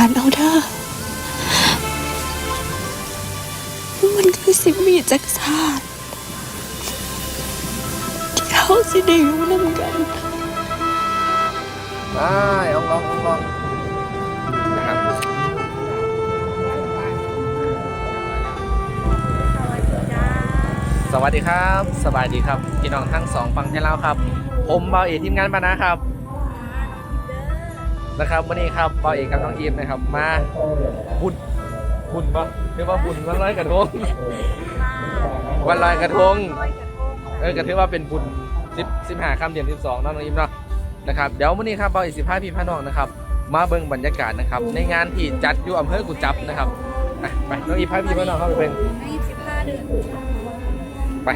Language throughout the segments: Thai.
านเอาเด้อมันคือสิมีจักสานที่เขาสิได้อยู่นำกันได้ลองลองลองนะครับสวัสดีครับ สบายดีครับ พี่น้องทั้งสองฟังให้เราครับ ผมเบาเอทีมงานบานะครับ นะครับวันนี้ครับเบาเอกกับน้องอีมนะครับมาบุญบุญปะเรียกว่าบุญวันลอยกระทงวันลอยกระทงเออก็ถือว่าเป็นบุญสิบสิบห้าคำเดือนสิบสองน้องอิมเนาะนะครับเดี๋ยววันนี้ครับเบาอีกสิบห้าพี่พี่น้องนะครับ มาเบิ่งบรรยากาศนะครับ ในงานที่จัดอยู่อำเภอกุจับนะครับอะไปน้องอีพาพี่พี่น้องเข้าไปเป็นยี่สิบห้าเดือนไป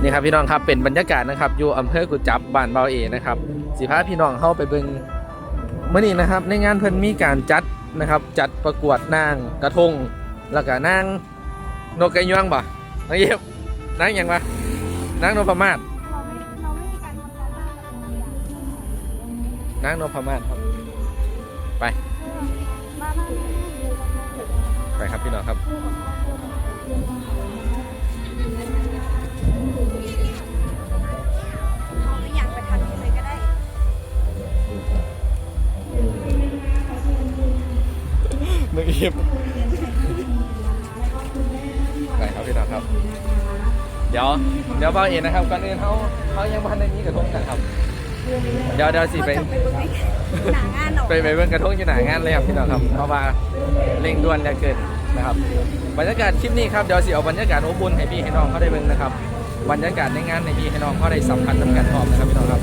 นี่ครับพี่น้องครับเป็นบรรยากาศนะครับอยู่อำเภอกุจับบ้านเบาเอนะครับสิพาพี่น้องเข้าไปเบิ่งเมื่อนี้นะครับ ในงานเพิ่นมีการจัดนะครับ จัดประกวดนางกระทงแล้วก็นางนกไก่ย่างบ่นางเย็บนางยังบ่นางนพมาศเราไม่เราไม่มีการทำการบ้านางนพมาศครับไปไปครับพี่น้องครับ นางเย็บไปครับพี่น้องครับ เดี๋ยวเดี๋ยวเบาเอ็นนะครับก่อนอื่นเขาเขายังบ้านในนี้กระทงกันครับ เดี๋ยวเดี๋ยวสิไปก็จะไปเบิ่งในหนังงานหนอไปไปเบิ่งกระทงอยู่หนางานเลยครับพี่น้องครับเพราะว่าเร่งด่วนเหลือเกินนะครับบรรยากาศคลิปนี้ครับเดี๋ยวสิเอาบรรยากาศอบอุ่นให้พี่ให้น้องเขาได้เบิ่งนะครับบรรยากาศในงานในพี่ให้น้องเขาได้สัมผัสน้ำกันพร้อมนะครับพี่น้องครับ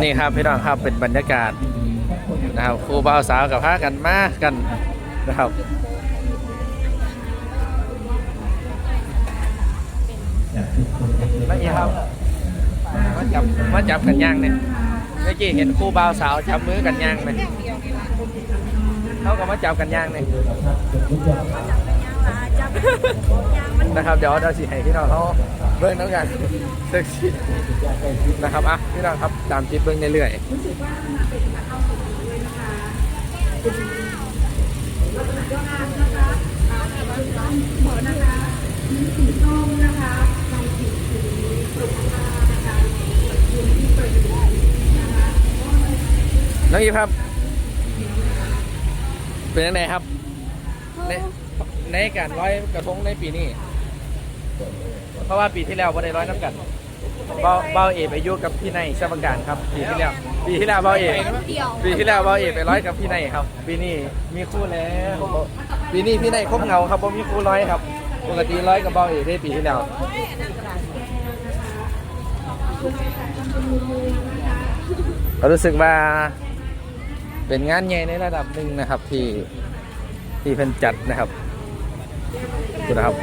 นี่ครับพี่น้องครับเป็นบรรยากาศนะครับครูบ่าวสาวกับพากันมากันนะครับมาอีครับมาจับมาจับกันย่างเนี่ยเมื่อกี้เห็นครูบ่าวสาวจับมือกันย่างไหมเขาก็มาจับกันย่างเนี่ย นนะครับเดี๋ยวเราสิให้พี่น้องเขาเบิ้งน้ำกันเซ็กซี่นะครับอะพี่น้องครับตามจิตเบิ้งเรื่อยๆน้องอีฟครับ เป็นยังไงครับ ในการร้อยกระทงในปีนี้ เพราะว่าปีที่แล้วบ่ได้ร้อยน้ำกันเบาเบาเอไปยู่กับพี่ในสมการครับปีที่แล้วปีที่แล้วเบาเอปีที่แล้วเบาเอไปร้อยกับพี่ในครับ ปีนี้มีคู่แล้วปีนี้พี่ในคบเงาครับผมมีคู่ร้อยครับปกติร้อยกับเบาเอได้ปีที่แล้วก็รู้สึกว่าเป็นงานใหญ่ในระดับหนึ่งนะครับที่ที่เพิ่นจัดนะครับ ดูนะครับ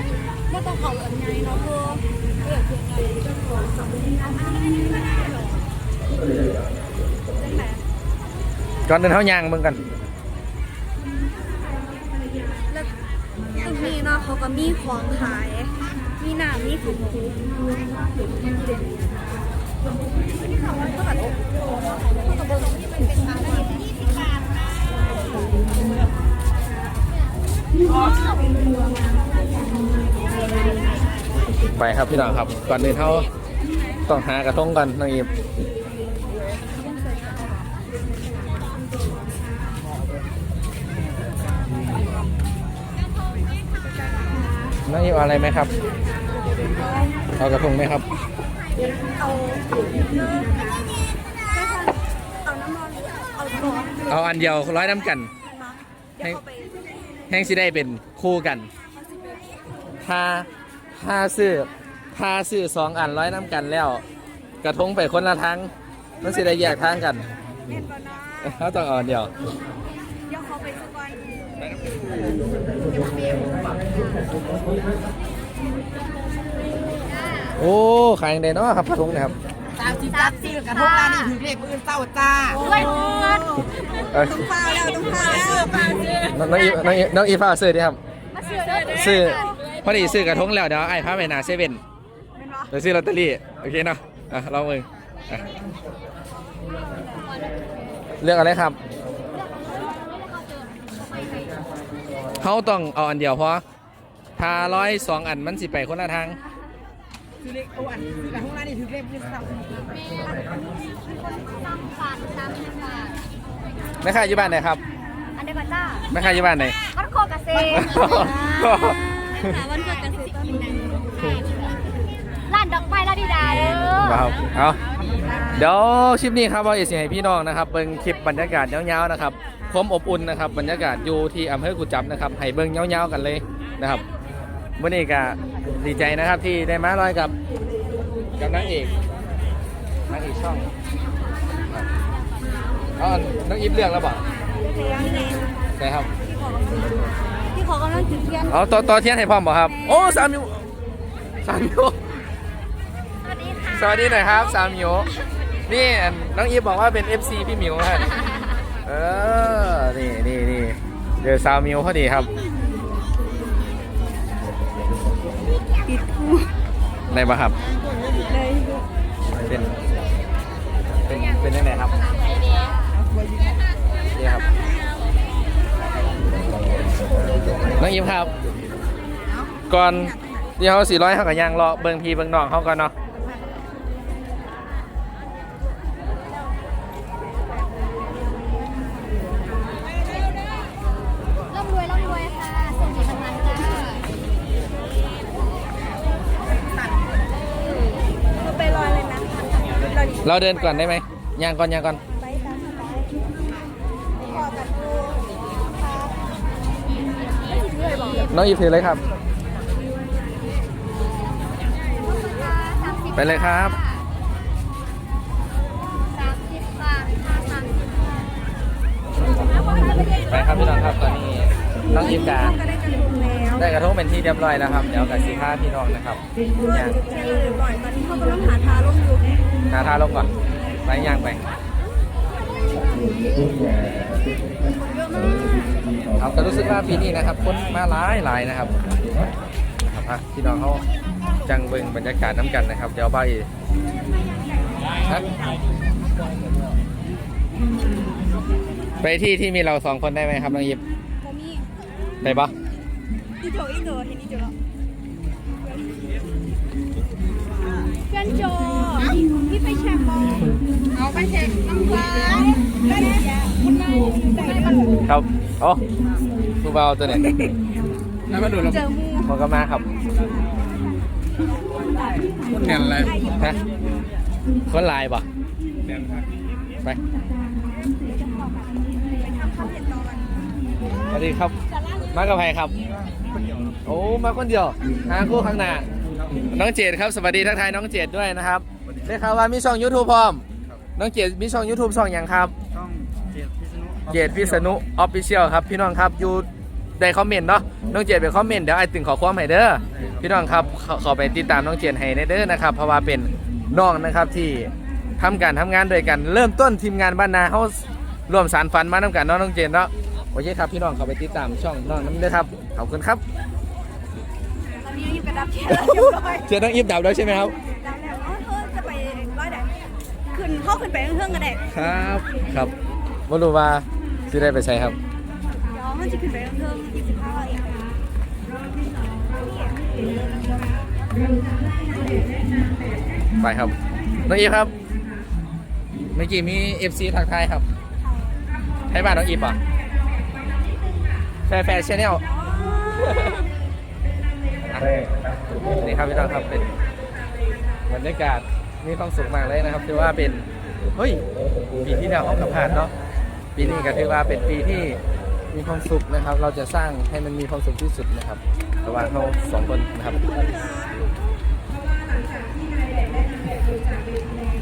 ไม่ต้องเขาแบบไงเนาะพ่อเพื่อเพื่อไงเจ้าของสองคนนั้นจังไหนก่อนเดินเท้ายางเบิ่งกันตรงนี้เนาะเขาก็มีของขาย มีน้ำมีขนมที่เขาก็แบบเขาก็บอกที่มันเป็น ไปครับพี่น้องครับก่อนเดินเท้าต้องหากระทงกันน้องอีฟน้องอีฟอะไรไหมครับ เอากระทงไหมครับเอาอันเดียวร้อยน้ำกันเดี๋ยวเอาไป แห้งสิได้เป็นคู่กันถ้าถ้าซื้อถ้าซื้อสองอันร้อยน้ำกันแล้ว กระทงไปคนละทางมันสิได้แยกทางกันเล่นบอลนะเขาต้องอาอันเดียวเดี๋ยวเขาไปสกอยโอ้ขายยังไงเนาะครับกระทงนะครับ สามสิบจัดสี่กระทงร้านนี้ถือเลขมือเศร้าจ้าด้วยเงินเอ้ยต้องเฝ้าแล้วต้องเฝ้าแล้วน้องอีฟน้องอีฟน้องอีฟ้าซื้อดิครับมาเชื่อเด้อซื้อพอดีซื้อกระทงแล้วเดี๋ยวไอ้พาไปหนาเซเว่นเดี๋ยวซื้อลอตเตอรี่โอเคเนาะอะลองมืออะเลือกอะไรครับเขาต้องเอาอันเดียวเพราะถ้าร้อยสองอันมันสิไปคนละทาง ถือเลขเอาอันถือกระทงร้านนี้ถือเลขมือเศร้าสามบาทสามสิบบาทแม่ค้าอยู่บ้านไหนครับอันเดบัตต้าแม่ค้าอยู่บ้านไหนวันโคกเกษตรวันโคกเกษตรต้นร้านดอกไม้ลาดิดาเด้อว้าวเอาเดี๋ยวคลิปนี้ครับว่าเอเสียให้พี่น้องนะครับเบิ่งคลิปบรรยากาศยาวๆนะครับความอบอุ่นนะครับบรรยากาศอยู่ที่อำเภอกุจับนะครับให้เบิ่งยาวๆกันเลยนะครับ วันนี้ก็ดีใจนะครับที่ได้มาลอยกับกับนางเอกนางเอกช่องครับอ๋อน้องอิฟเลือกแล้วบอกใช่ครับที่ขอกำลังจุดเทียนเอาต่อต่อเทียนให้พร้อมบ่ครับ โอ้สามมิวสามมิวสวัสดีค่ะสวัสดีหน่อยครับสามมิวนี่น้องอีฟบอกว่าเป็น FC พี่หมิวฮะเออ นี่นี่นี่เจอสาวมิวพอดีครับ ติดคู่ได้ปะครับเลยเป็นเป็นเป็นยังไงครับนี่ครับน้องอีฟครับ ก่อนที่เขาสี่ร้อยเขากับยางรอเบิ่งพีเบิ่งน้องเขาก่อนเนาะ เราเดินก่อนได้ไหมยางก่อนยางก่อนไปตามสบายขอกันดูครับน้องอีฟถือเลยครับ ไปเลยครับสามสิบบาทค่ะสามสิบบาทไปครับพี่น้องครับตอนนี้น้องอีฟกา ก็ได้กระดูกแล้ว ได้กระทงเป็นที่เรียบร้อยแล้วครับ เดี๋ยวกับสีผ้าพี่น้องนะครับเพื่อนจุดเทียนเลยบ่อยตอนนี้เขากำลังหาทาร่มอยู่หาท่าลงก่อนไปย่างไปครับก็รู้สึกว่าปีนี้นะครับคนมาหลายหลายนะครับนะครับอะพี่น้องเขาจังเบิ่งบรรยากาศน้ำกันนะครับ เดี๋ยวไปฮะไปที่ที่มีเราสองคนได้ไหมครับน้องยิบผมมีไปปะ อีโจอีโจเห็นอีโจแล้วเพื่อนโจพี่ไปแชร์บอลเอาไปเช็คน้ำฟ้าได้เนี่ยคุณนายใส่ได้ปะครับโอ้ผู้เบาตัวเนี่ยแล้วมาดูเราเจอมูมันก็มาครับเนียนอะไรฮะคนลายปะเนียนครับไปสวัสดีครับ มากับใครครับ โอ้มาคนเดียวหาคู่ข้างหน้าน้องเจดครับสวัสดีทักทายน้องเจดด้วยนะครับได้ข่าวว่ามีช่อง YouTube พร้อม น้องเจดมีช่อง YouTube ช่องอย่างครับ ช่องเจ็ดพิษณุเจดพิษณุออฟฟิเชียลครับพี่น้องครับอยู่ได้คอมเมนต์เนาะน้องเจดไปคอมเมนต์เดี๋ยวไอ้ตึงขอความให้เด้อพี่น้องครับขอขอไปติดตามน้องเจดให้ในเด้อนะครับเพราะว่าเป็นน้องนะครับที่ทำการทำงานด้วยกัน เริ่มต้นทีมงานบ้านนาเขาร่วมสารฝันมาน้ำกันเนาะน้องเจดเนาะโอเคครับพี่น้องเขอไปติดตามช่องน้องน้ำเด้อครับขอบคุณครับตอนนี้ยู่กระดับเทียนแล้วเรียบร้อยเจดต้องอิบดับแล้วใช่ไหมครับดับแล้วอ๋อเธอจะไปร้อยไหนขึ้นเข้าขึ้นไปเครื่องกันได้ครับครับไม่รู้ว่าสิได้ไปใช้ครับเดี๋ยวมันจะขึ้นไปเครื่องยี่สิบห้าเองไปครับน้องอีฟครับเมื่อกี้มี FC ทักทายครับให้บ้านน้องอีฟป่ะ แฟร์แฟร์ชแนลนี่ครับพี่น้องครับเป็นบรรยากาศมีความสุขมากเลยนะครับถือว่าเป็นเฮ้ยปีที่แล้วเขากับผ่านเนาะปีนี้ก็ถือว่าเป็นปีที่มีความสุขนะครับ เราจะสร้างให้มันมีความสุขที่สุดนะครับระหว่างเราสองคนนะครับ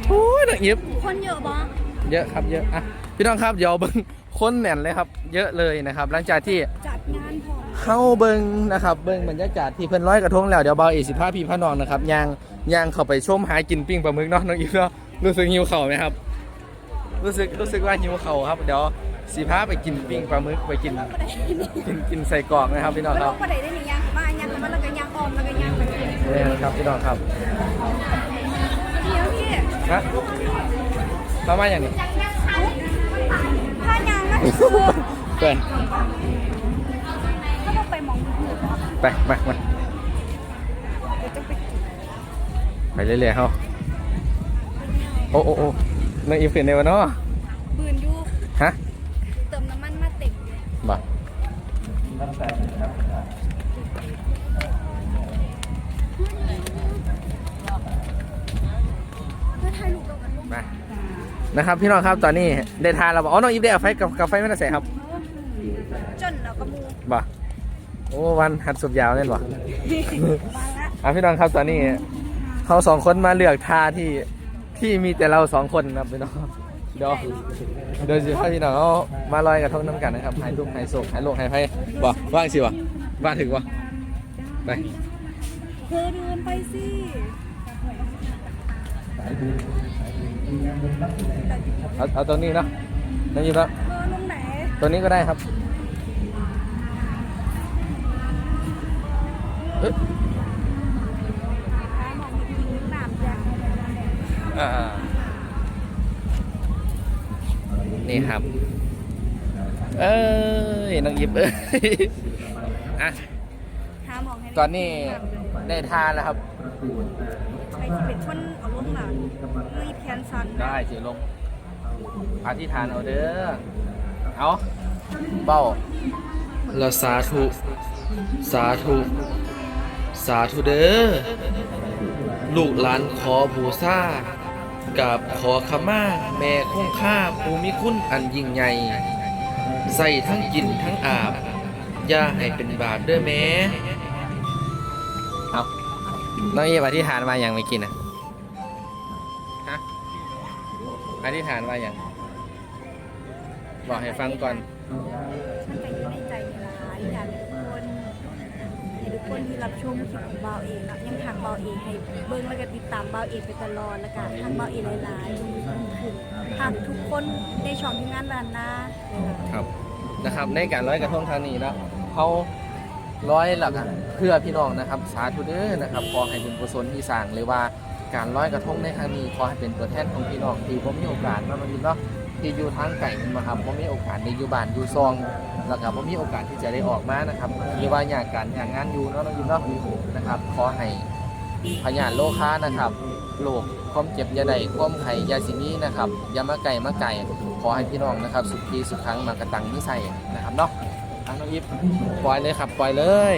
โอ้ยนักยิบคนเยอะบอเยอะครับเยอะอะพี่น้องครับเดี๋ยวเบิ้ง คนแน่นเลยครับ เยอะเลยนะครับ หลังจากที่จัดงานพอเข้าเบิ้งนะครับเบิ้งบรรยากาศที่เพิ่นร้อยกระทงแล้วเดี๋ยวเบาเอสิพาพี่พาน้องนะครับย่างย่างเข้าไปชมหากินปิ้งปลาหมึกเนาะน้องอีฟเนาะรู้สึกหิวเข่าวไหมครับ รู้สึกรู้สึกว่าหิวเข่าวครับ เดี๋ยวสีพาไปกินปิ้งปลาหมึกไปกินกินกินใส่กรอกนะครับพี่น้องก็คลรับงประเดี๋ยวได้หนึ่งยังมายังมาแล้วก็ยังออมแล้วก็ยังไปเลยนี่ครับพี่น้องครับเดี๋ยวพี่นะเข้ามาอย่างนี้ผ้ายังนะคือเปิดก็ต้องไปมองมือไปมามาเดี๋ยวจะไปกินไปเรื่อยๆเขาโอ้โอ้โอ้นางอีฟขึ้นในวันเนาะบืนอยู่ฮะเติมน้ำมันมาเต็มเลยบ่เพื่อถ่ายรูปกับกันลูก มานะครับพี่น้องครับตอนนี้ได้ทานแล้วบ่อ๋อน้องอีฟได้เอาไฟกับกับไฟไม่ได้ใส่ครับ จนแล้วก็มูบ่โอ้วันหัดสุดยาวเล่นบ่มาละอะพี่น้องครับตอนนี้เขาสองคนมาเลือกท่าที่ที่มีแต่เราสองคนนะครับพี่น้องเดี๋ยวเดี๋ยวสิพาพี่น้องเขามาลอยกระทงน้ำกันนะครับถ่ายรูปถ่ายโศกถ่ายโลกถ่ายไฟบ่ว่างสิบ่ว่างถึงบ่ไปเธอเดินไปสิ เอาเอาตรงนี้เนาะน้องยิบแล้วเธอลงไหนตัวนี้ก็ได้ครับเอ๊ะหามองเห็นยิงน้ำจ้ะอ่านี่ครับ เอ้ยน้องยิบเอ้ยอะหามองให้ตอนนี้ได้ทานแล้วครับใครที่เป็นคนเอาลงหลังมีแพนซันได้เสียลงอธิษฐานเอาเด้อเอาเบ้าเราสาธุสาธุสาธุเด้อลูกหลานขอบูชากับขอขมาแม่คงค่าภูมิคุณอันยิ่งใหญ่ใส่ทั้งกินทั้งอาบอย่าให้เป็นบาปเด้อแม่เอาน้องเอฟอธิษฐานมาอย่างไม่กินอะ อธิษฐานว่าอย่างบอกให้ฟังก่อน ฉันไปอยู่ในใจในหลายอย่างทุกคนให้ทุกคนที่รับชมคลิปของเบาเองนะยังทางเบาเองให้เบิ้งแล้วก็ติดตามเบาเองไปตลอดแล้วก็ทางเบาเองหลายๆถึงทางทุกคนในช่องที่งานร้านนะครับ นะครับในการร้อยกระทงครั้งนี้เนาะเขาร้อยหลักอะเพื่อพี่น้องนะครับ สาธุเด้อนะครับขอให้บุญกุศลที่สร้างหรือว่า การร้อยกระทงในครั้งนี้ขอให้เป็นตัวแทนของพี่น้องที่ผมมีโอกาสมาบางทีเนาะที่อยู่ทางไก่มาครับผมมีโอกาสได้อยู่บ้านอยู่ซองแล้วก็ผมมีโอกาสที่จะได้ออกมานะครับมีว่าอยากการอยากงานอยู่เนาะน้องยิมเนาะนะครับขอให้พยานโลค้านะครับโรคความเจ็บยาใดความไข่ยาสินี้นะครับยามาไก่มาไก่ขอให้พี่น้องนะครับ สุขีสุขครั้งมากระตังนิสัยนะครับเนาะทางน้องยิปปล่อยเลยครับปล่อยเลย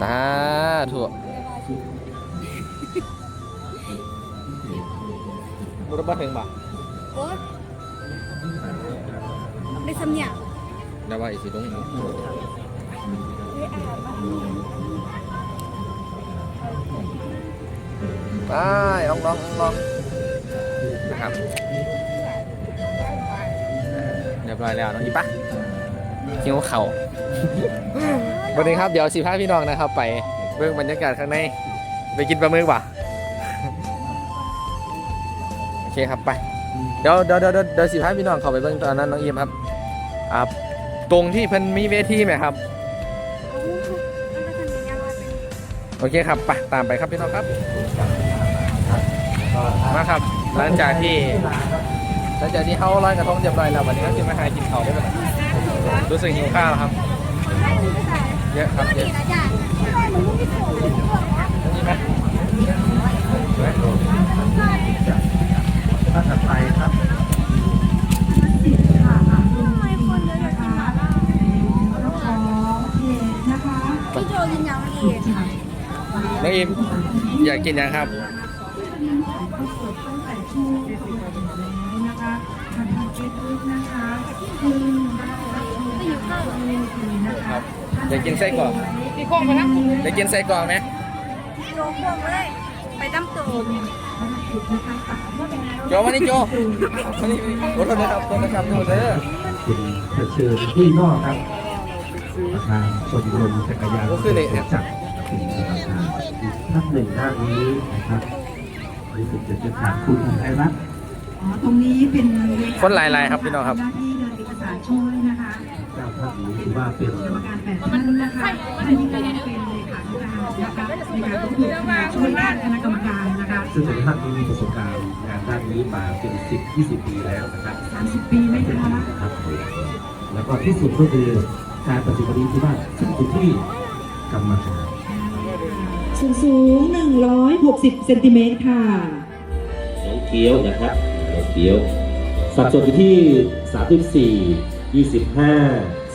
สาธุ รถบัสถึงบ่โอ๊ยได้สำเนียงได้ว่าอีกสิตรงนี้เฮ้ยอาหารมาไปลองลองลองนะครับเรียบร้อยแล้วน้องอีปะหิวเข่าวันนี้ครับเดี๋ยวสิพาพี่น้องนะครับ ไปเบิ่งบรรยากาศข้างใน ไปกินปลาหมึกป่ะ เคครับไปเดี๋ยวเดี๋ยวเดี๋ยวเดี๋ยวเดี๋ยวสิพาพี่น้องเข้าไปเบิ่งตอนนั้นน้องเอียมครับอ่าตรงที่เพิ่นมีเวทีไหมครับ โอเคครับไปตามไปครับพี่น้องครับมาครับ หลังจากที่หลังจากที่เขาลอยกระทงเรียบร้อยแล้ววันนี้ก็คือมาหากินข้าวได้ไหมรู้สึกหิวข้าวครับเยอะครับเยอะนี่ไหม ที่โผล่เลยทุกคนนะนี่ไหมท่านถัดไปครับทำไมคนเยอะอยากกินหมาล่าพี่โจกินยังอีกน้องอิมอยากกินยังครับไม่อยู่ข้าวเหรอครับอยากกินไส้กรอกมีโค้งไปนะอยากกินไส้กรอกไหมโจพวงเลยไปตั้มตูม โจมานี่โจมานี่โอ้โทษนะครับโทษนะครับโทษเด้อคุณเชิญพี่นอกครับประธานชมรมจักรยานจักรสิ่งต่างๆท่านหนึ่งท่านนี้นะครับรู้สึกจะจะขาดคุณไทยรัฐอ๋อตรงนี้เป็นคนหลายๆครับพี่น้องครับหน้าที่เดินเอกสารช่วยนะคะเจ้าท่านนี้ถือว่าเป็นกรรมการแปดท่านนะคะท่านนี้ก็เป็นเลขาธิการนะคะในการควบคุมช่วยด้านคณะกรรมการนะ ซึ่งแต่ละท่านนี้มีประสบการณ์งานด้านนี้มาเป็นสิบยี่สิบปีแล้วนะครับ30 ปีไหมคะครับแล้วก็ที่สุดก็คือการปฏิบัติที่บ้านซึ่งอยู่ที่กรรมการสูงสูง 160 เซนติเมตรค่ะน้องเกี๊ยวนะครับน้องเกี๊ยว สัดส่วนอยู่ที่ 34 25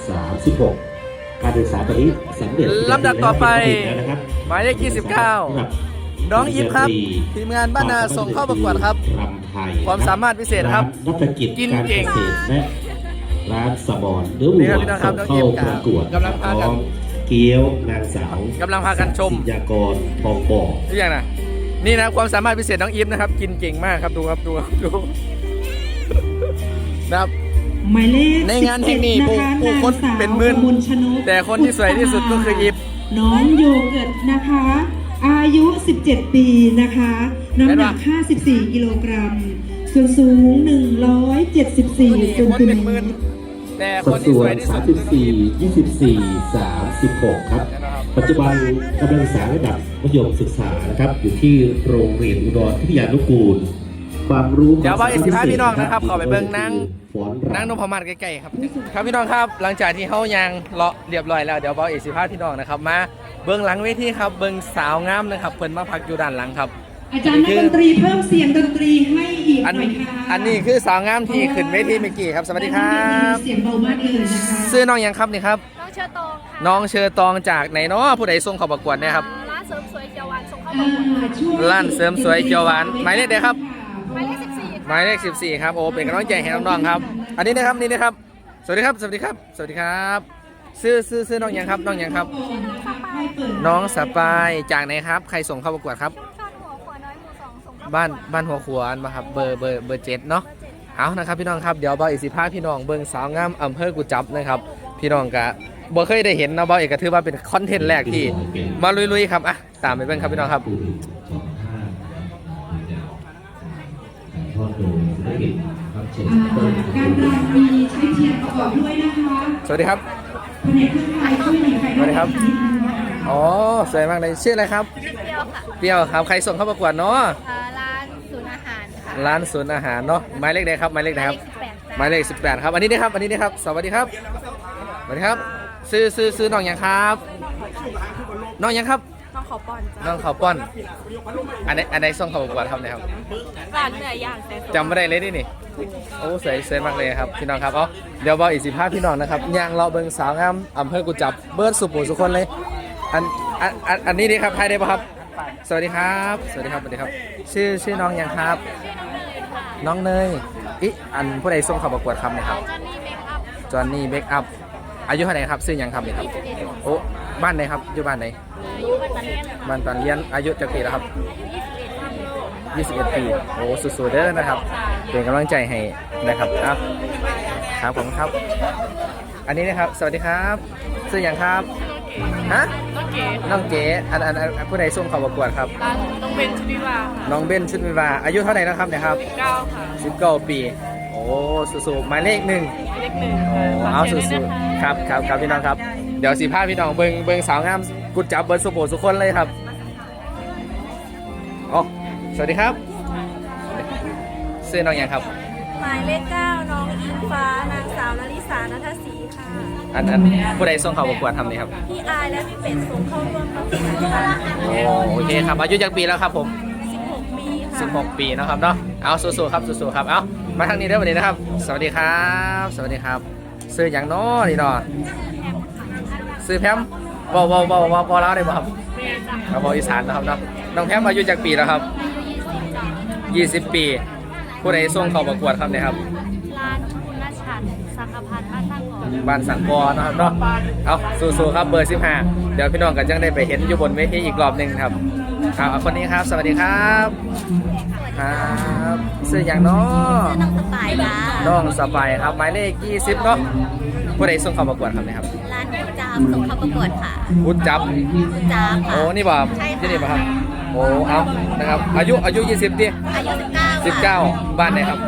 36 การศึกษาตอนนี้สำเร็จลำดับต่อไปแล้วนะครับหมายเลข 29 น้องอีฟครับ ทีมงานบ้านนาส่งเข้าประกวดครับ รำไทยความสามารถพิเศษครับนักธุรกิจกินการเก่งเกษตรและร้านสะบอนเนื้อวันี่วครับพี่น้องครัส่บงเข้าน้องประกวดกำลังพากัน น้องเกี๊ยวนางสาวกำลังพากันชมสิยากรทองบ่อทุกอย่างนะนี่นะความสามารถพิเศษน้องอีฟนะครับ กินเก่งมากครับดูครับดูครับดูนะครับ หมายเลขในงานแห่งนี้17ผู้นะคะผู้คนางสาวเป็นหมื่นกมลชนกแต่คนที่สวยที่สุดก็คืออีฟ น้องโยเกิร์ตนะคะ อายุ 17 ปีนะคะ น้ำหนัก 54 กิโลกรัม ส่วนสูง 174เซนคนติเมเป็นหมื่นตรแต่คสันดที่ส่สววยนที่สุดคือน้องอีฟ34 24 36 ครับ ปัจจุบันกำลังศึกษาระดับมัธยมศึกษานะครับ อยู่ที่โรงเรียนอุดรพิทยานุกูล ความรู้เดี๋ยวบอกอีกสิบห้าพี่น้องนะครับขอไปเบิ่งนางฟ้อนนั่งนรำพมาศใกล้ๆครับ ครับพี่น้องครับ หลังจากที่เขายางเลาะเรียบร้อยแล้วเดี๋ยวบอกเอกสิภาพพี่น้องนะครับมาเบื้องหลังเวทีครับเบื้องสาวงามนะครับเพิ่นมาพักอยู่ด้านหลังครับ อาจารย์นักดนตรีเพิ่มเสียงดนตรีให้อีกหอันน่อยค่ะอันนี้คือสาวงามที่ขึ้นเวทีเมื่อกี้ครับสวัสดีครับเสียงเบามากเลยนะคะซื้อน้องหยังครับนี่ครับน้องเชอร์โตงค่ะน้องเชอตองจากไหนเนาะผู้ใดส่งเข้าประกวดเนี่ยครับร้านเสริมสวยเจียวหวานส่งเข้าอ่ประกวดาช่วงร้านเสริมสวยเขียวหวานหมายเลขใดครับ หมายเลข14 ครับโอ้เป็นกำลังใจให้น้องๆครับ อันนี้นะครับนี่นะครับ สวัสดีครับ สวัสดีครับ สวัสดีครับซื้อซื้อซื้อน้องหยังครับน้องหยังครับ น้องสปายจากไหนครับ ใครส่งเข้าประกวดครับชอนหัวขวาน้อยหมู่สองส่งเข้าบ้านบ้านหัวขวานมาครับเบอร์เบอร์เบอร์เจ็ดเนาะเอานะครับพี่น้องครับเดี๋ยวเบาเอกสิพาพี่น้องเบิ่งสาวงามอำเภอกุจับนะครับพี่น้องกะบ่เคยได้เห็นเนาะเบาเอกก็ถือว่าเป็นคอนเทนต์แรกที่มาลุยๆครับอะตามไปเบิ่งครับพี่น้องครับ ท อดโดยธุรกิจครับเชิญอ่าการรำมีใช้เทียนประกอบด้วยนะคะสวัสดีครับแผนกเครื่องไฟช่วยหน่อยใครสวัสดีครับนิดนึงนะคะอ๋อ สวยมากเลย ชื่ออะไรครับเดียวค่ะเปรี้ยวครับ ใครส่งเข้าประกวดเนาะอ่าร้านศูนย์อาหารค่ะร้านศูนย์อาหารเนาะ หมายเลขใดครับ หมายเลขใดครับหมายเลขสิบแปดจ้าหมายเลข18 ครับ อันนี้นะครับ อันนี้นะครับ สวัสดีครับ สวัสดีครับ ซื้อซื้อซื้อน้องหยังครับ น้องหยังครับน้อง ขอป้อนจ้าน้องเขาวป้อน อันไหนอันไหนส่งเขาประกวดครับเนี่ยครับร้านเนื้อย่างเซ็ตจำไม่ได้เลยนี่นี่ โอ้สวยสวยมากเลยครับพี่น้องครับ เอาเดี๋ยวบอกอีกสิบห้าพี่น้องนะครับย่างเราะเบิงสาวงามอำเภอกุจับเบิร์ดสุปูสุคนเลย อันอันอันอันนี้ดีครับใครได้ปะครับ สวัสดีครับ สวัสดีครับสวัสดีครับ ชื่อชื่อน้องหยังครับ น้องเนยอิอันผู้ใดส่งเขาประกวดครับเนี่ยครับ จอนนี่เมคอัพจอห์นนี่เบคอัพอายุเท่าไหร่ครับชื่อหยังครับเนี่ยครับ โอ้บ้านไหนครับอยู่บ้านไหน อายุวันนี้ค่ะบ้านตอนเรียนอายุจะกี่แล้วครับ21 ปีโอ้สุดๆเด้อนะครับ เป็นกำลังใจให้นะครับอะครับผมครับ อันนี้นะครับ สวัสดีครับชื่ออย่างครับฮะน้องเก๋น้องเก๋อันอันอันผู้ใดส่งเข้าประกวดครับ ร้านน้องเบนชุติวาค่ะน้องเบนชุดวิวาอายุเท่าไหร่แล้วครับเนี่ยครับเก้าค่ะ19ปี โอ้สุดๆหมายเลขหนึ่ง เลขหนึ่งโอ้ค่ะเอาฝกสุชียดร์วยนะคะ ๆครับครับครับพี่น้องครับ เดี๋ยวสีผ้าพี่น้องเบิงเบิงสาวงาม กุดจับเบิร์สุโขสุคนเลยครับอ๋อสวัสดีครับชื่อน้องหยังครับ หมายเลขเก้าน้องอิงฟ้านางสาวนาริสานัทศรีค่ะ อันอันผู้ใดส่งเขาประกวดทำนี่ครับพี่อายและพี่เป็ดส่งเข้าร่วมประกวดค่ะโอ้โอเคครับอายุจักปีแล้วครับผม 16 ปีค่ะ16 ปีเนาะครับเนาะเอาสู้ๆครับสู้ๆครับเอามาทางนี้ได้วันนี้นะครับ สวัสดีครับ สวัสดีครับ ซื้ออย่างน้อนี่เนาะซื้อแพม บอบอบอบอบอแล้วได้บ่ครับครับบออีสานนะครับเนาะน้องแพมอายุจักปีแล้วครับ20 ปี ผู้ใดส่งเขาประกวดครับเนี่ยครับ ร้านคุณราชันสังกพันธ์บ้านตั้งก่อน บ้านสังกอนะครับเนาะ เอาสู้ๆครับเบอร์ 15 เดี๋ยวพี่น้องกันจังได้ไปเห็นอยู่บนเวทีอีกรอบหนึ่งครับครับเอาคนนี้ครับ สวัสดีครับครับซื้ออย่างน้อน้องสไตล์ค่ะน้องสบายครับหมายเลข20เนาะผู้ใดส่งเข้าประกวดครับเนี่ยครับร้าน คุณจามส่งเข้าประกวดค่ะพุทธจับคุณจามค่ะ โอ้นี่บ่ครับใช่ค่ะที่นี่บ่ครับโอ้เอานะครับ อายุอายุยี่สิบดิอายุ19สิบเก้าบ้านไหนครับ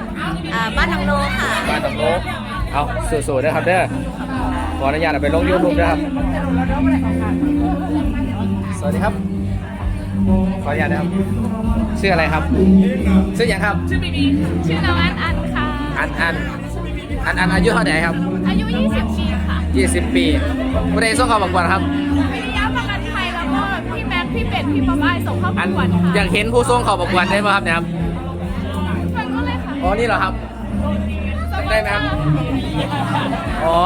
อ่าบ้านหนองโลค่ะ บ้านหนองโลเอาสู้ๆนะครับเด้อขออนุญาตเอาไปลงยูทูบนะครับ สวัสดีครับ ขออนุญาตนะครับ ชื่ออะไรครับ ชื่ออย่างครับ ชื่อบีบีชื่อน้องอันอันค่ะ อันอัน อันอันอายุเท่าไหร่ครับ อายุ 20 ปี ค่ะ20 ปีผู้ใดส่งเข้าประกวดครับ วิทยาประกันภัยแล้วก็พี่แม็กพี่เป็ดพี่ป๊อปไอายส่งเข้าปอันระกวดค่ะอยากเห็นผู้ส่งเข้าประกวดได้ไหมครับเนี่ยครับ มันก็เลยค่ะอ๋อ นี่เหรอครับ ได้ไหมครับ อ๋อ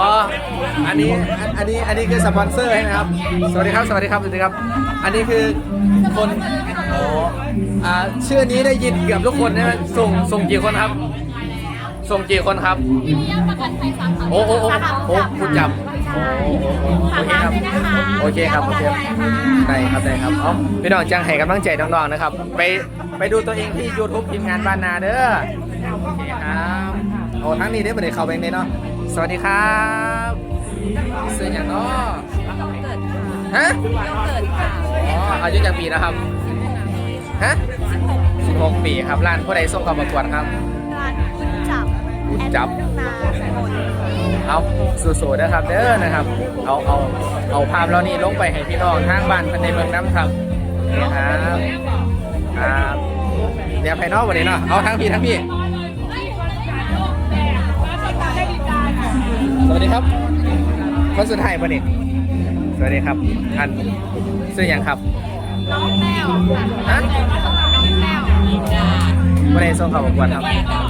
อันนี้อันอันนี้ อันนี้คือสปอนเซอร์ใช่ไหมครับ สวัสดีครับ สวัสดีครับ สวัสดีครับ อันนี้คือคนอ๋ออ่าชื่อนี้ได้ยินเกือบทุกคนใช่ไหมส่ง ส่งกี่คนครับ ส่งกี่คนครับวิทยาประกันภัยสาขาโอ้โอ้โอ้โอ้คุณจับโอ้โอ้โอ้โอเคครับ โอเคครับโอเคได้ครับได้ครับเอาพี่น้องจังให้กำลังใจน้องๆนะครับ ไปไปดูตัวเองที่ YouTube ทีมงานบ้านนาเด้อโอเคครับโอ้ทั้งนี้ได้ประเดี๋ยเข้าไปในเนาะสวัสดีครับเสื้ออย่างเนาะเกิดฮะเกิดค่ะอ๋ออายุจากปีนะครับฮะ16 ปีครับร้านผู้ใดส่งเข้าประกวดครับ บคุณจับแอดนาหมดเอาสู้ๆนะครับเด้อนะครับ เอาเอาเอาภาพเรานี่ลงไปให้พี่น้องทางบ้านภายในเมืองน้ำครับนี่ครับครับเดี๋ยวภายนอกวันนี้เนาะเอาทั้งพี่ทั้งพี่ สวัสดีครับคนสุดท้ายปะนี่สวัสดีครับอันชื่อหยังครับน้องแต้วค่ะฮะน้องแต้ววันนี้ส่งเข้าประกวดครับ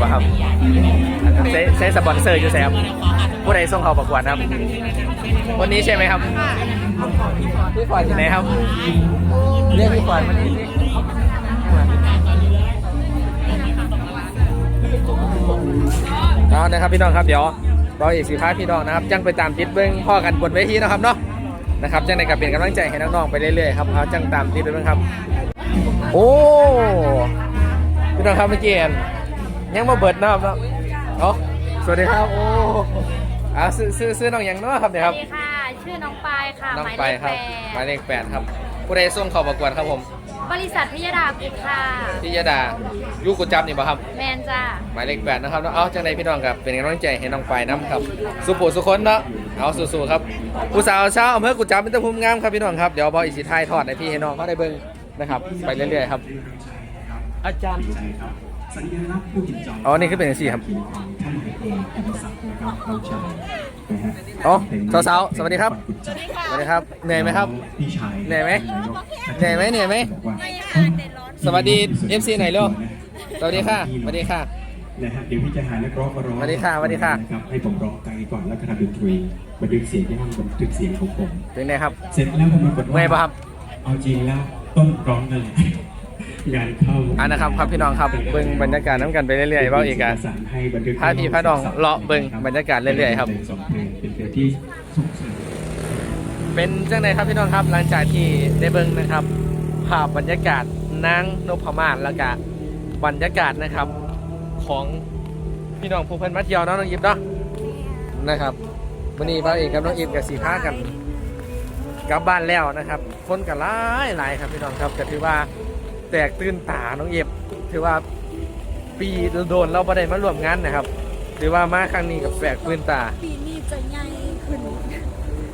ค่ะว่าครับเซซสปอนเซอร์อยู่ใช่ครับผู้ใดส่งเขาประกวดครับ วันนี้ใช่ไหมครับพี่ขวัญอยู่ไหนครับเรียกพี่ขวัญมานี่สิเอานะครับพี่น้องครับเดี๋ยวเราอีกสีพาพี่น้องนะครับจังไปตามติดเบิ้งพ่อกันบนเวทีนะครับเนาะนะครับจังในกับเป็นกำลังใจให้น้องๆไปเรื่อยๆครับเอาจังตามติดไปบิ้งครับ โอ้พี่น้องครับเมื่อกี้ ยังมาเบิดนะครับเนาะเอาสวัสดีครับ โอ้อ่าซื้อซื้อซื้อน้องหยังเนาะครับเนี่ยสควัรับสดีค่ะ ชื่อน้องปายค่ะน้องหมายไปเลขครับหแปมายดเลขแปดครับ ผู้ใดส่งเข้าประกวดครับผมบริษัทพิยดากุลค่ะพี่ยดายูกุจับนี่ป่ะครับ แมนจ้าหมายเลขแปดนะครับเอาจังใดพี่น้องครับเป็นกำลังใจให้น้องไปน้ำครับ สุโขสุคนเนาะเอาสู้ๆครับผู้สาวเช้าอำเภอกุจับเป็นตะภูมิงามครับพี่น้องครับเดี๋ยวบออีกสีไทายทอดให้พี่ให้น้องเขาได้เบิ่งนะครับไปเรื่อยๆครับ อาจารย์ อ๋อนี่คือเป็นอย่างสี่ครับอ๋อสาวๆสวัสดีครับ สวัสดีครับ เหนื่อยไหมครับ พี่ชายเหนื่อยไหมเหนื่อยไหมเหนื่อยไหม สวัสดี FC ไหนลูกสวัสดีค่ะ สวัสดีค่ะนะฮะเดี๋ยวพี่จะหานักร้องมาร้องสวัสดีค่ะสวัสดีค่ะนะครับให้ผมร้องไกลก่อนแล้วก็ทำดนตรีบันทึกเสียงที่ห้องบันทึกเสียงของผมเป็นไงครับ เสร็จแล้วผมปรากฏเมื่ว่าอยปะครับเอาจริงแล้วต้นร้องนั่นแหละงานเข้า อ่านะครับครับพี่น้องครับเบิ่งบรรยากาศน้ำกันไปเรื่อยๆเบ้าอีกอะประสานให้บันทึกพาพี่พาน้องเลาะเบิ่งบรรยากาศเรื่อยๆครับ เป็นเพลงเป็นเพลงที่ส่งเสริมเป็นจังไดครับพี่น้องครับหลังจากที่ได้เบิ่งนะครับ ภาพบรรยากาศนางนพมาศแล้วก็บรรยากาศนะครับของพี่น้องผู้เพิ่นมาเที่ยวเนาะน้องอิฟเนาะนะครับวันนี้เบ้าเอกกับน้องอิฟกับสีพากันกลับบ้านแล้วนะครับ คนกันหลายหลายครับพี่น้องครับก็ถือว่า แตกตื่นตาน้องอิฟถือว่าปีโดนเราไ่ได้มาร่วมงานนะครับถือว่ามาครั้งนี้กับแปลกตื่นตา ปีนี้จะใหญ่ขึ้น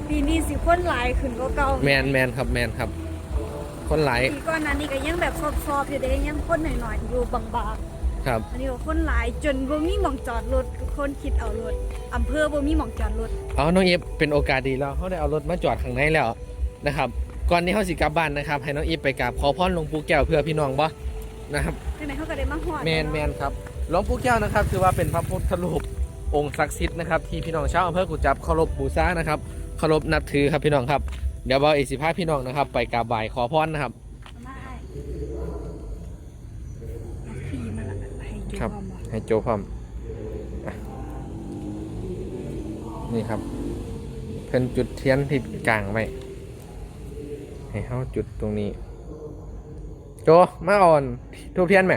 ปีนี้สิคนหลายขึ้นก็เก่าแมนแมนครับแมนครับ คนหลายปีก่อนหนั้นนี่ก็ยังแบบซอบๆอยู่เด้ยังคนหน่อยๆอยู่บางครับๆอันนี้ก็คนหลายจนบ่มีหม่องจอดรถคนคิดเอารถอำเภอบ่มีหม่องจอดรถ เอาน้องเอฟเป็นโอกาสดีแล้วเขาได้เอารถมาจอดข้างในแล้วนะครับ ก่อนที่เขาสิกลับบ้านนะครับ ให้น้องเอฟไปกราบขอพรหลวงปู่แก้วเพื่อพี่น้องบ่นะครับจังได๋เขาก็ได้มาฮอดแมนแมนครับหลวงปู่แก้วนะครับถือว่าเป็นพระพุทธรูปองค์ศักดิ์สิทธิ์นะครับที่พี่น้องชาวอำเภอกุจับเคารพบูชานะครับเคารพนับถือครับพี่น้องครับเดี๋ยวเบาเอกสิพาพี่น้องนะครับ ไปกราบไหว้ขอพรนะครับมาอ้ายขี่มาละให้จุครับพร้อมบ่ให้โจพร้อมอะนี่ครับ เพิ่นจุดเทียนที่กลางไว้ ให้เฮาจุดตรงนี้โจมาอ่อนทูบเทียนไหม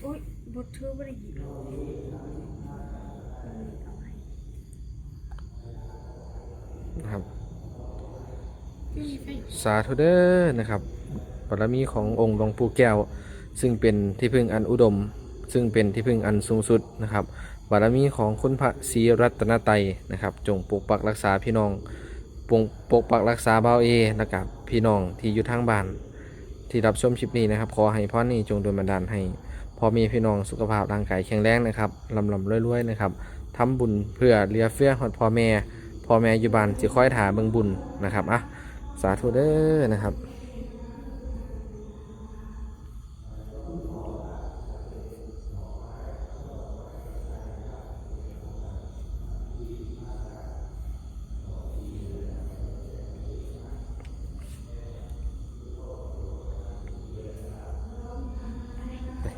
โอ้ยบ่ถือบ่ได้หยิบคสาธุเด้อนะครับบารมีขององค์หลวงปู่แก้ว ซึ่งเป็นที่พึ่งอันอุดม ซึ่งเป็นที่พึ่งอันสูงสุดนะครับบารมีของคุณพระศรีรัตนตรัยนะครับ จงปกปักรักษาพี่น้อง ปงปกปักรักษาเบาเอนะครับพี่น้องที่อยู่ทางบ้านที่รับชมชิปนี้นะครับ ขอให้พ่อนี่จงโดนบันดาลให้พอมีพี่น้องสุขภาพร่างกายแข็งแรงนะครับลำลำรวยๆนะครับทำบุญเพื่อเลียเฟื้อหอดพ่อแม่พ่อแม่อยู่บ้านจะค่อยถาเบิ่งบุญนะครับอะสาธุเด้อนะครับ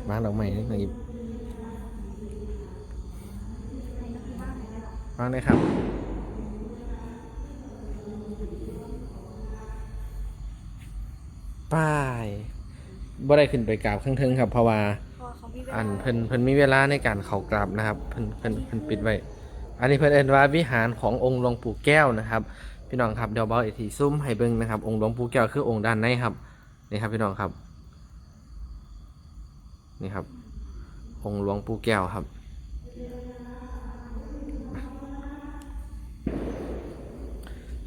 มาดอกใหม่นี่หน่อยมาเลยครับป้ายบ่ได้ขึ้นไปกราบข้างเทิงครับ เพราะว่าเพราะว่าเขามีเวลาอันเพิ่นเพิ่นมีเวลาในการเข้ากราบนะครับเพิ่นเพิ่นเพิ่นปิดไว้ อันนี้เพิ่นเอิ้นว่าวิหารขององค์หลวงปู่แก้วนะครับ พี่น้องครับเดี๋ยวเบาอีกทีซุ่มให้เบิ่งนะครับ องค์หลวงปู่แก้วคือองค์ด้านในครับนี่ครับพี่น้องครับ นี่ครับ องค์หลวงปู่แก้วครับ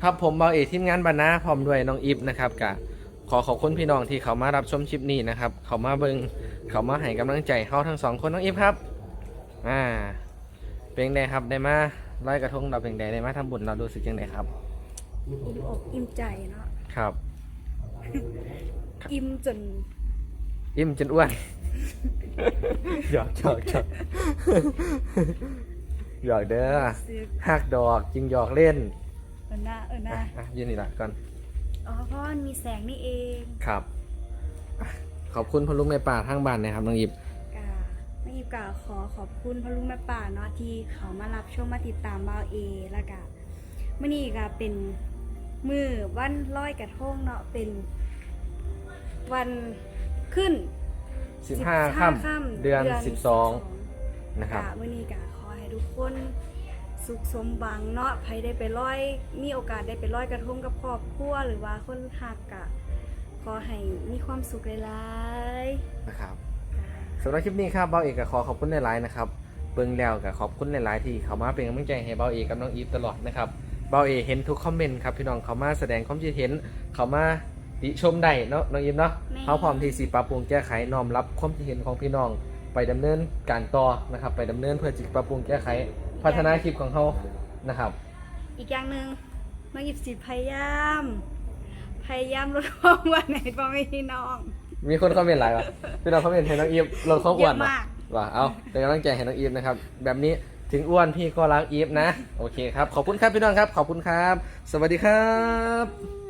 ครับผมเบาเอกทีมงานบรรณาพร้อมด้วยน้องอิฟนะครับกะขอขอบคุณพี่น้องที่เขามารับชมคลิปนี้นะครับ เขามาเบิงเขามาให้กำลังใจเขาทั้งสองคนน้องอิฟครับ อ่า เป็นไงครับได้มาลอยกระทงเราเป็นไงได้มาทำบุญเรารู้สึกยังไงครับ อิ่มอกอิ่มใจเนาะ ครับ อิ่มจน อิ่มจนอ้วน หยอกหยอกหยอกหยอกเด้อซื้อหักดอกจริงหยอกเล่นเออหน้าเออหน้าอะอะยืนนี่ละก่อน อ๋อเพราะมันมีแสงนี่เองครับอะขอบคุณพ่อลุงในป่าทางบ้านนะครับน้องอิบ กาไม่ยิบกาขอขอบคุณพ่อลุงแม่ป่าเนาะที่เขามารับชมมาติดตามบ่าวเอแล้วก็มื่อนี้ก็เป็นมือวันลอยกระทงเนาะเป็น วันขึ้น 15ค่ำเดือน12นะครับกะมื่อนี้กะขอให้ทุกคนสุขสมหวังเนาะใครได้ไปลอย มีโอกาสได้ไปลอยกระทงกับครอบครัวหรือว่าคนหักกะขอให้มีความสุขหลายๆนะครับค่ะสำหรับคลิปนี้ครับเบาเอกก็ขอขอบคุณหลายๆนะครับเบิ่งแล้วก็ขอบคุณหลายๆที่เขามาเป็นกำลังใจให้เบาเอกกับน้องอีฟตลอดนะครับเบาเอกเห็นทุกคอมเมนต์ครับพี่น้องเขามาแสดงความคิดเห็นเขามา ติชมได้เนาะน้องอีฟเนาะเขาพร้อมที่สิปรับปรุงแก้ไขน้อมรับความคิดเห็นของพี่น้อง ไปดำเนินการต่อนะครับ ไปดำเนินเพื่อจิปรับปรุงแก้ไข พัฒนาคลิปของเขานะครับ อีกอย่างหนึ่งน้องหยิบสิพยายาม พยายามลดความอ้วนในพ่อแม่พี่น้อง มีคนคอมเมนต์หลายวะพี่น้องคอมเมนต์ให้น้องอีฟลดความอ้วนเยอะมาก ว่ะเอาเป็นกำลังใจให้น้องอีฟนะครับ แบบนี้ถึงอ้วนพี่ก็รักอีฟนะ โอเคครับ ขอบคุณครับพี่น้องครับ ขอบคุณครับ สวัสดีครับ